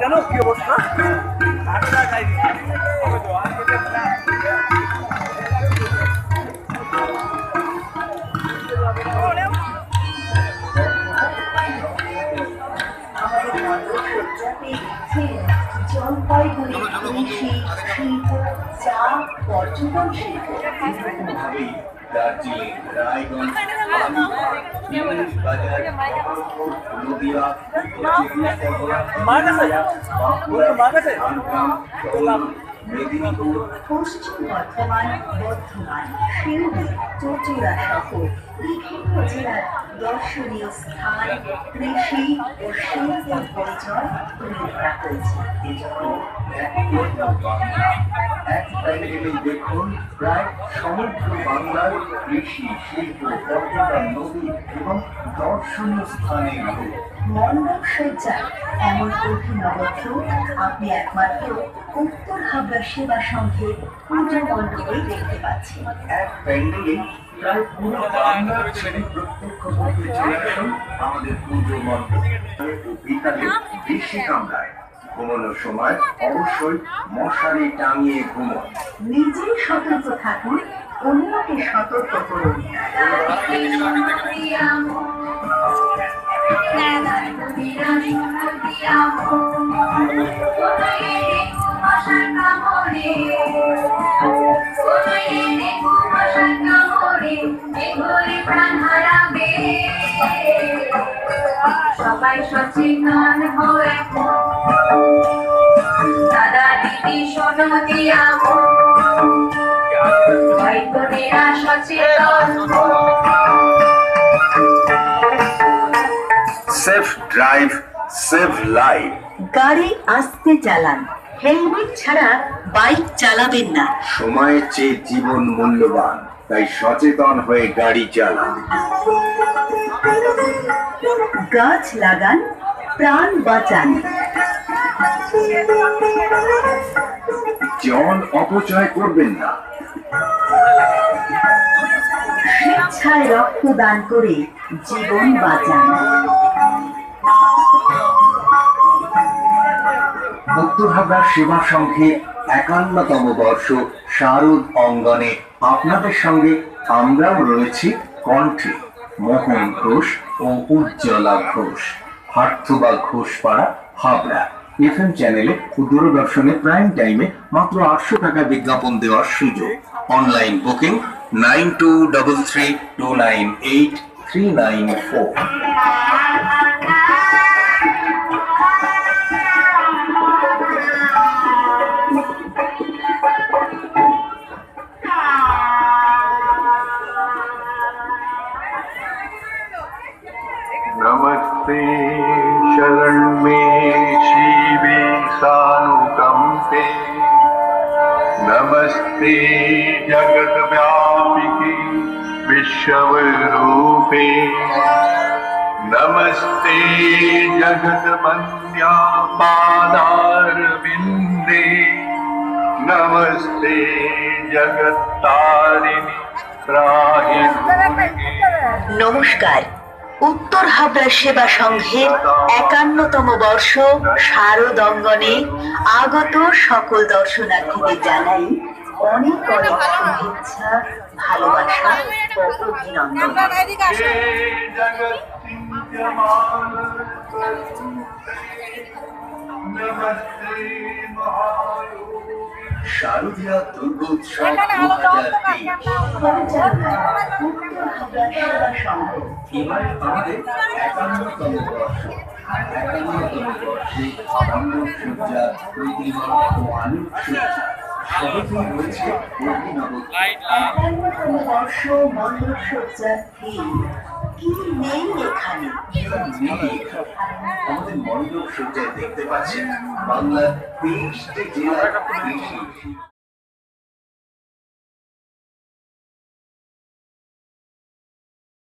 কেন কি অবস্থা? জলপাইগুড়ি কৃষি শিল্প চা পর্যটন শিল্প। মেদিনীপুর পশ্চিম বর্ধমান বর্ধমান শিউরি চচুড়া সহ বিভিন্ন জেলার দর্শনীয় স্থান কৃষি ও শিল্পের পরিচয় তুলে ধরা হয়েছে প্যান্ডেলে দেখুন প্রায় সমগ্র বাংলার কৃষি শিল্প পর্যটন নদী এবং দর্শনীয় সজ্জার এমন অভিনবত্ব আপনি একমাত্র উত্তর হাবড়া সেবা সংঘের পুজো মণ্ডপে দেখতে পাচ্ছেন। এক প্যান্ডেলে প্রায় পুরো বাংলার ছেড়ে প্রত্যক্ষ করতে চলে আসুন আমাদের পুজো মণ্ডপ। ও বিকালে ঘুমানোর সময় অবশ্যই মশারি টাঙিয়ে ঘুমোন নিজে সতর্ক থাকুন অন্যকে সতর্ক করুন। সবাই সচেতন হয়ে দাদা দিদি শোনো দিয়া বোনেরা সচেতন সেফ ড্রাইভ সেভ লাইফ গাড়ি আস্তে চালান। হেলমেট ছাড়া বাইক চালাবেন না। সময়ের চেয়ে জীবন মূল্যবান তাই সচেতন হয়ে গাড়ি চালান। গাছ লাগান প্রাণ বাঁচান। জল অপচয় করবেন না। স্বেচ্ছায় রক্তদান করে জীবন বাঁচান। উত্তর সেবা সংঘে একান্নতম বর্ষ শারদ অঙ্গনে আপনাদের সঙ্গে আমরাও রয়েছি কণ্ঠে। মোহন ঘোষ ও উজ্জ্বলা ঘোষ হার্থবা ঘোষ পাড়া হাবড়া। এফএম চ্যানেলে ক্ষুদ্র দূরদর্শনে প্রাইম টাইমে মাত্র আটশো টাকা বিজ্ঞাপন দেওয়ার সুযোগ। Online booking nine two double three two nine eight three nine four नमस्ते शरण में शिवे सानुकंपे। नमस्ते जगत व्यापिके विश्वरूपे। नमस्ते जगत बंद्या पादारविंदे नमस्ते जगत तारिणी नमस्कार। উত্তর হাবড়া সেবা সংঘের একান্নতম বর্ষ শারদঙ্গনে আগত সকল দর্শনার্থীদের জানাই অনেক অনেক শুভেচ্ছা, ভালোবাসা ও অভিনন্দন। শারদীয়া দুর্গোৎসব দু হাজার তেইশ। এবার আমাদের একান্নতম বর্ষ। একান্নতম বর্ষে ও আলোক সজ্জা সহজেই রয়েছে অভিনব একান্নতম বর্ষ মণ্ডপ সজ্জার কি নেই এখানে আমাদের মণ্ডপ সজ্জায় দেখতে পাচ্ছেন বাংলার তেইশটি জেলার